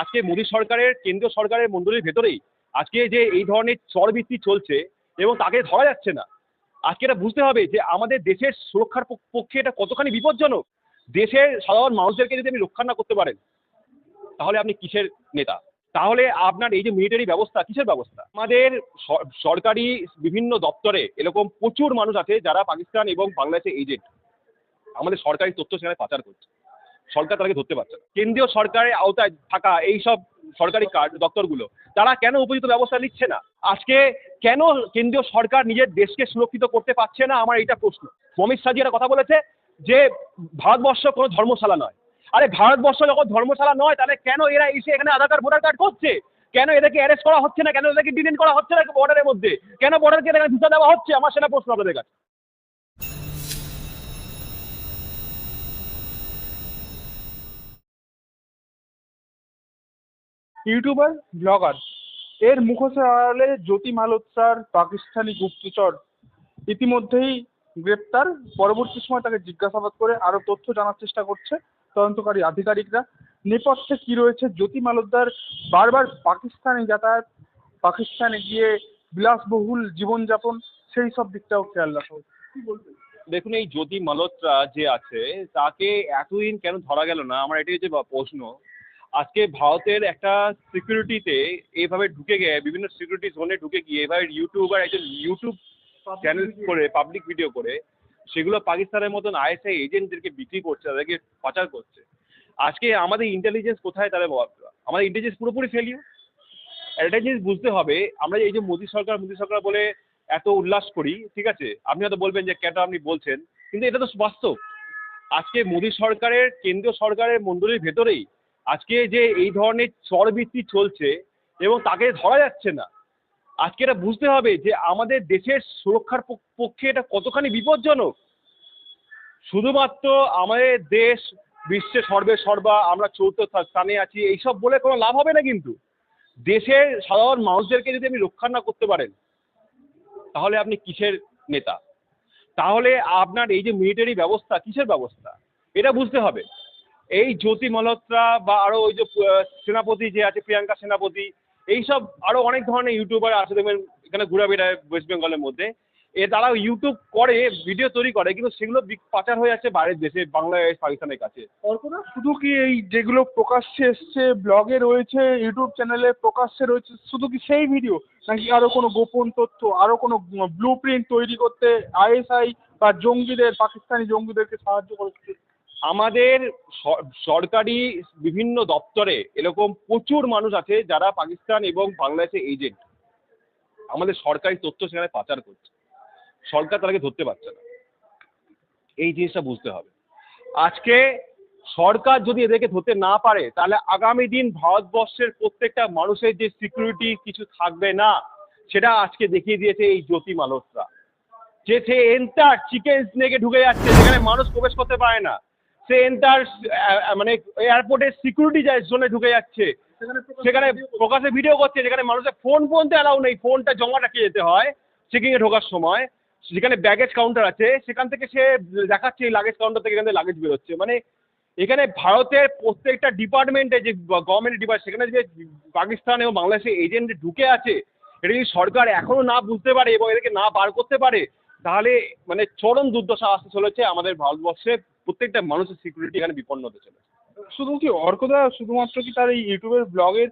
আজকে মোদী সরকারের, কেন্দ্রীয় সরকারের মণ্ডলীর ভেতরেই আজকে যে এই ধরনের চরবৃত্তি চলছে এবং তাকে ধরা যাচ্ছে না, আজকে এটা বুঝতে হবে যে আমাদের দেশের সুরক্ষার পক্ষে এটা কতখানি বিপজ্জনক। দেশের সাধারণ মানুষদেরকে যদি আপনি রক্ষা না করতে পারেন, তাহলে আপনি কিসের নেতা? তাহলে আপনার এই যে মিলিটারি ব্যবস্থা, কিসের ব্যবস্থা? আমাদের সরকারি বিভিন্ন দপ্তরে এরকম প্রচুর মানুষ আছে যারা পাকিস্তান এবং বাংলাদেশের এজেন্ট আমাদের সরকারি তথ্য সেখানে পাচার করছে। সরকার তাদেরকে ধরতে পারছে না। কেন্দ্রীয় সরকারের আওতায় থাকা এই সব সরকারি কার্ড দপ্তরগুলো, তারা কেন উপযুক্ত ব্যবস্থা নিচ্ছে না? আজকে কেন কেন্দ্রীয় সরকার নিজের দেশকে সুরক্ষিত করতে পারছে না? আমার এইটা প্রশ্ন। মমিত সাজি একটা কথা বলেছে যে, ভারতবর্ষ কোনো ধর্মশালা নয়। আরে ভারতবর্ষ যখন ধর্মশালা নয়, তাহলে কেন এরা এসে এখানে আধার কার্ড, ভোটার কার্ড করছে? কেন এদেরকে অ্যারেস্ট করা হচ্ছে না? কেন এদেরকে ডিটেন করা হচ্ছে না বর্ডারের মধ্যে? কেন বর্ডারকে এখানে ভিসা দেওয়া হচ্ছে? আমার সেটা প্রশ্ন আপনাদের কাছে। YouTuber, blogger. এর মুখোশে আড়ালে জ্যোতি মালোত্রার পাকিস্তানি গুপ্তচর। ইতিমধ্যেই গ্রেপ্তার। পরবর্তী সময় তাকে জিজ্ঞাসাবাদ করে আরও তথ্য জানার চেষ্টা করছে তদন্তকারী আধিকারিকরা। নেপথ্যে কী রয়েছে? জ্যোতি মালোদ্দার বারবার পাকিস্তানে যাতায়াত, পাকিস্তানে গিয়ে বিলাসবহুল জীবনযাপন, সেই সব দিকটাও খেয়াল রাখা হচ্ছে কী বলবেন দেখুন, এই জ্যোতি মালহোত্রা যে আছে, তাকে এতদিন কেন ধরা গেল না? আমার এটাই বা- প্রশ্ন। আজকে ভারতের একটা সিকিউরিটিতে এইভাবে ঢুকে গিয়ে বিভিন্ন সিকিউরিটি জোনে ঢুকে গিয়ে এভাবে ইউটিউবার একজন ইউটিউব চ্যানেল করে পাবলিক ভিডিও করে সেগুলো পাকিস্তানের মতন আইএসআই এজেন্টদেরকে বিক্রি করছে তাদেরকে পাচার করছে। আজকে আমাদের ইন্টেলিজেন্স কোথায় তাহলে আমাদের ইন্টেলিজেন্স পুরোপুরি ফেলিও একটা জিনিস বুঝতে হবে আমরা এই যে মোদী সরকার মোদী সরকার বলে এত উল্লাস করি ঠিক আছে? আপনি হয়তো বলবেন যে কেন আপনি বলছেন? কিন্তু এটা তো বাস্তব। আজকে মোদী সরকারের কেন্দ্রীয় সরকারের মণ্ডলীর ভেতরেই আজকে যে এই ধরনের চরবৃত্তি চলছে এবং তাকে ধরা যাচ্ছে না, আজকে এটা বুঝতে হবে যে আমাদের দেশের সুরক্ষার পক- পক্ষে এটা কতখানি বিপজ্জনক। শুধুমাত্র আমাদের দেশ বিশ্বে সর্বে সর্বা, আমরা চৌথ স্থানে আছি, এইসব বলে কোনো লাভ হবে না কিন্তু। দেশের সাধারণ মানুষদেরকে যদি আপনি রক্ষা না করতে পারেন, তাহলে আপনি কিসের নেতা? তাহলে আপনার এই যে মিলিটারি ব্যবস্থা, কিসের ব্যবস্থা? এটা বুঝতে হবে। এই জ্যোতি মালহোত্রা বা আরও ওই যে সেনাপতি যে আছে, প্রিয়াঙ্কা সেনাপতি, এইসব আরও অনেক ধরনের ইউটিউবার আছে দেখবেন, এখানে ঘুরে বেড়ায় ওয়েস্ট বেঙ্গলের মধ্যে। এ তারা ইউটিউব করে ভিডিও তৈরি করে, কিন্তু সেগুলো পাচার হয়ে যাচ্ছে বাইরের দেশে বাংলাদেশ পাকিস্তানের কাছে। অর্পণা, শুধু কি এই যেগুলো প্রকাশ্যে এসছে ব্লগে রয়েছে ইউটিউব চ্যানেলে প্রকাশ্যে রয়েছে, শুধু কি সেই ভিডিও নাকি আরও কোনো গোপন তথ্য, আরও কোনো ব্লু প্রিন্ট তৈরি করতে আইএসআই বা জঙ্গিদের, পাকিস্তানি জঙ্গিদেরকে সাহায্য করছে আমাদের সরকারি বিভিন্ন দপ্তরে এরকম প্রচুর মানুষ আছে যারা পাকিস্তান এবং বাংলাদেশের এজেন্ট আমাদের সরকারি তথ্য সেখানে পাচার করছে। সরকার তাদেরকে ধরতে পারছে না। এই জিনিসটা বুঝতে হবে। আজকে সরকার যদি এদেরকে ধরতে না পারে, তাহলে আগামী দিন ভারতবর্ষের প্রত্যেকটা মানুষের যে সিকিউরিটি কিছু থাকবে না, সেটা আজকে দেখিয়ে দিয়েছে এই জ্যোতি মালহোত্রা। যে সে এন্টার চিকেন স্নেকে ঢুকে যাচ্ছে, যেখানে মানুষ প্রবেশ করতে পারে না। সে এন্টার মানে এয়ারপোর্টের সিকিউরিটি জোনে ঢুকে যাচ্ছে। সেখানে প্রকাশে ভিডিও করছে যেখানে মানুষের ফোন পর্যন্ত অ্যালাউ নেই। ফোনটা জমা রাখিয়ে যেতে হয়? চেকিংয়ে ঢোকার সময়। যেখানে ব্যাগেজ কাউন্টার আছে। সেখান থেকে সে দেখাচ্ছে এই লাগেজ কাউন্টার থেকে এখান থেকে লাগেজ বেরোচ্ছে। মানে এখানে ভারতের প্রত্যেকটা ডিপার্টমেন্টে যে গভর্নমেন্ট ডিপার্টমেন্ট সেখানে যে পাকিস্তান এবং বাংলাদেশের এজেন্ট ঢুকে আছে এটা যদি সরকার এখনও না বুঝতে পারে এবং এদেরকে না বার করতে পারে তাহলে মানে চরম দুর্দশা আসতে চলেছে আমাদের ভারতবর্ষে। প্রত্যেকটা মানুষের সিকিউরিটি এখানে বিপন্ন হতে চলেছে। শুধু কি অর্কদা, শুধুমাত্র কি তার এই ইউটিউবের ব্লগের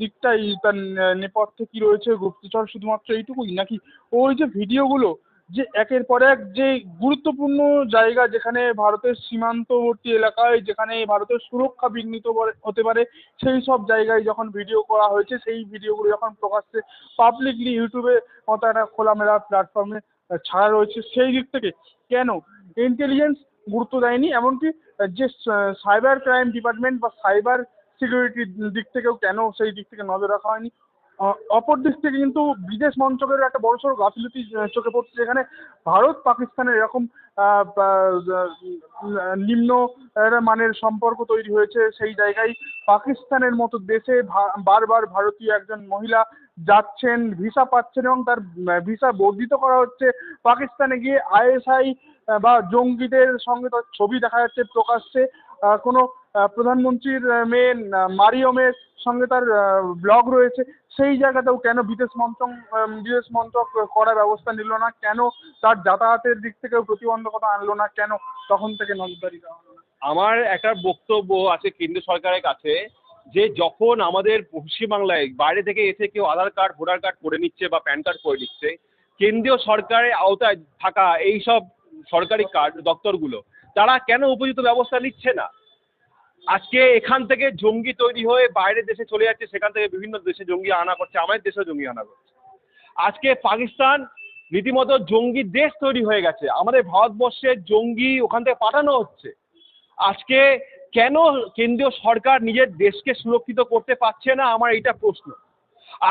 দিকটাই তার নেপথ্যে কি রয়েছে, গুপ্তচর শুধুমাত্র এইটুকুই? নাকি ওই যে ভিডিওগুলো, যে একের পর এক যে গুরুত্বপূর্ণ জায়গা যেখানে ভারতের সীমান্তবর্তী এলাকায়, যেখানে ভারতের সুরক্ষা বিঘ্নিত হতে পারে, সেই সব জায়গায় যখন ভিডিও করা হয়েছে, সেই ভিডিওগুলো যখন প্রকাশ্যে পাবলিকলি ইউটিউবে মতো একটা খোলামেলা প্ল্যাটফর্মে ছাড়া রয়েছে, সেই দিক থেকে কেন? ইন্টেলিজেন্স গুরুত্ব দেয়নি, এমনকি যে সাইবার ক্রাইম ডিপার্টমেন্ট বা সাইবার সিকিউরিটির দিক থেকেও কেন সেই দিক থেকে নজর রাখা হয়নি? অপর দিক থেকে কিন্তু বিদেশ মন্ত্রকের একটা বড়সড় গাফিলতি চোখে পড়ছে, যেখানে ভারত পাকিস্তানের এরকম নিম্ন মানের সম্পর্ক তৈরি হয়েছে সেই জায়গায়। পাকিস্তানের মতো দেশে বারবার ভারতীয় একজন মহিলা যাচ্ছেন, ভিসা পাচ্ছেন এবং তার ভিসা বর্ধিত করা হচ্ছে। পাকিস্তানে গিয়ে আইএসআই বা জঙ্গিদের সঙ্গে তার ছবি দেখা যাচ্ছে, প্রকাশ্যে। কোনো প্রধানমন্ত্রীর মেয়ে মারিয়মের সঙ্গে তার ব্লগ রয়েছে। সেই জায়গাতেও কেন বিদেশ মন্ত্রক বিদেশ মন্ত্রক করার ব্যবস্থা নিল না? কেন তার যাতায়াতের দিক থেকেও প্রতিবন্ধকতা আনলো না? কেন তখন থেকে নজরদারি দেওয়া আমার একটা বক্তব্য আছে কেন্দ্র সরকারের কাছে, যে যখন আমাদের পশ্চিমবাংলায় বাইরে থেকে এসে কেউ আধার কার্ড, ভোটার কার্ড করে নিচ্ছে বা প্যান কার্ড করে নিচ্ছে, কেন্দ্রীয় সরকারের আওতায় থাকা এই সব সরকারি কার্ড দপ্তরগুলো, তারা কেন উপযুক্ত ব্যবস্থা নিচ্ছে না? আজকে এখান থেকে জঙ্গি তৈরি হয়ে বাইরের দেশে চলে যাচ্ছে, সেখান থেকে বিভিন্ন দেশে জঙ্গি আনা করছে, আমাদের দেশেও জঙ্গি আনা করছে। আজকে পাকিস্তান রীতিমতো জঙ্গি দেশ তৈরি হয়ে গেছে, আমাদের ভারতবর্ষের জঙ্গি ওখান থেকে পাঠানো হচ্ছে। আজকে কেন কেন্দ্রীয় সরকার নিজের দেশকে সুরক্ষিত করতে পারছে না, আমার এইটা প্রশ্ন।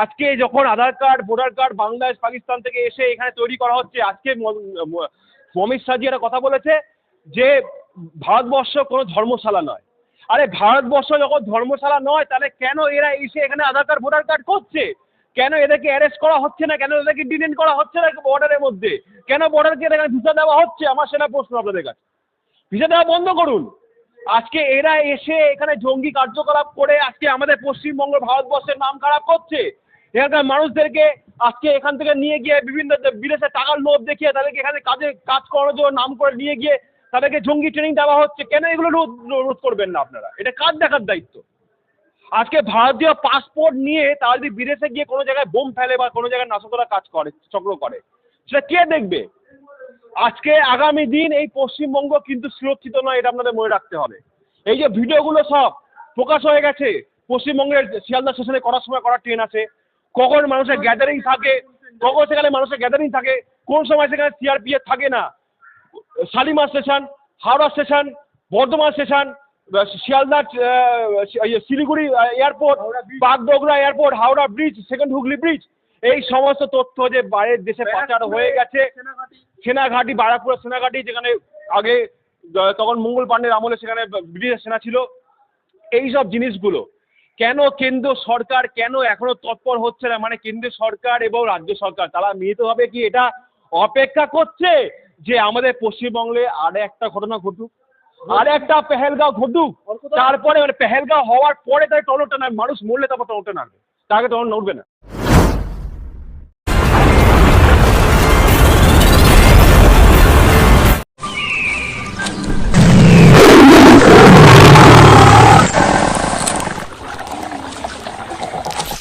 আজকে যখন Aadhaar card, voter card Bangladesh Pakistan থেকে এসে এখানে তৈরি করা হচ্ছে, আজকে মমিত শাহজি একটা কথা বলেছে যে ভারতবর্ষ কোনো ধর্মশালা নয়। আরে ভারতবর্ষ যখন ধর্মশালা নয়, তাহলে কেন এরা এসে এখানে আধার কার্ড, ভোটার কার্ড করছে? কেন এদেরকে অ্যারেস্ট করা হচ্ছে না? কেন এদেরকে ডিটেন করা হচ্ছে না বর্ডারের মধ্যে? কেন বর্ডারকে এখানে ভিসা দেওয়া হচ্ছে? আমার সেটা প্রশ্ন আপনাদের কাছে। ভিসা দেওয়া বন্ধ করুন। আজকে এরা এসে এখানে জঙ্গি কার্যকলাপ করে আজকে আমাদের পশ্চিমবঙ্গ ভারতবর্ষের নাম খারাপ করছে। এখানকার মানুষদেরকে আজকে এখান থেকে নিয়ে গিয়ে বিভিন্ন বিদেশে টাকার লোভ দেখিয়ে তাদেরকে এখানে কাজে, কাজ করানোর জন্য নাম করে নিয়ে গিয়ে তাদেরকে জঙ্গি ট্রেনিং দেওয়া হচ্ছে। কেন এগুলো রোধ রোধ করবেন না আপনারা? এটা কার দেখার দায়িত্ব? আজকে ভারতীয় পাসপোর্ট নিয়ে তারা যদি বিদেশে গিয়ে কোনো জায়গায় বোম ফেলে বা কোনো জায়গায় নাশকতা কাজ করে, চক্র করে, সেটা কে দেখবে? আজকে আগামী দিন এই পশ্চিমবঙ্গ কিন্তু সুরক্ষিত নয়, এটা আপনাদের মনে রাখতে হবে। এই যে ভিডিওগুলো সব প্রকাশ হয়ে গেছে, পশ্চিমবঙ্গের শিয়ালদা স্টেশনে করার সময় করার ট্রেন আছে কখন মানুষের গ্যাদারিং থাকে? কখন সেখানে মানুষের গ্যাদারিং থাকে? কোন সময় সেখানে সিআরপিএফ থাকে না? Shalimar station Howrah station Bardhaman station Sealdah ইয়ে, Siliguri airport Bagdogra airport Howrah bridge second Hooghly bridge এই সমস্ত তথ্য যে বাইরের দেশে পাচার হয়ে গেছে সেনাঘাটি। বারাকপুরের সেনাঘাটি যেখানে আগে তখন মঙ্গল পাণ্ডের আমলে সেখানে ব্রিটিশের সেনা ছিল এই সব জিনিসগুলো কেন কেন্দ্র সরকার, কেন এখনও তৎপর হচ্ছে না? মানে কেন্দ্র সরকার এবং রাজ্য সরকার, তারা মিলিতভাবে কি? এটা অপেক্ষা করছে যে আমাদের পশ্চিমবঙ্গে আর একটা ঘটনা ঘটুক। আর একটা পেহেলগাঁও ঘটুক। তারপরে মানে পেহেলগাঁও হওয়ার পরে তাই টনটা নয় মানুষ মরলে তারপর নাড়বে না তাকে টন নড়বে না।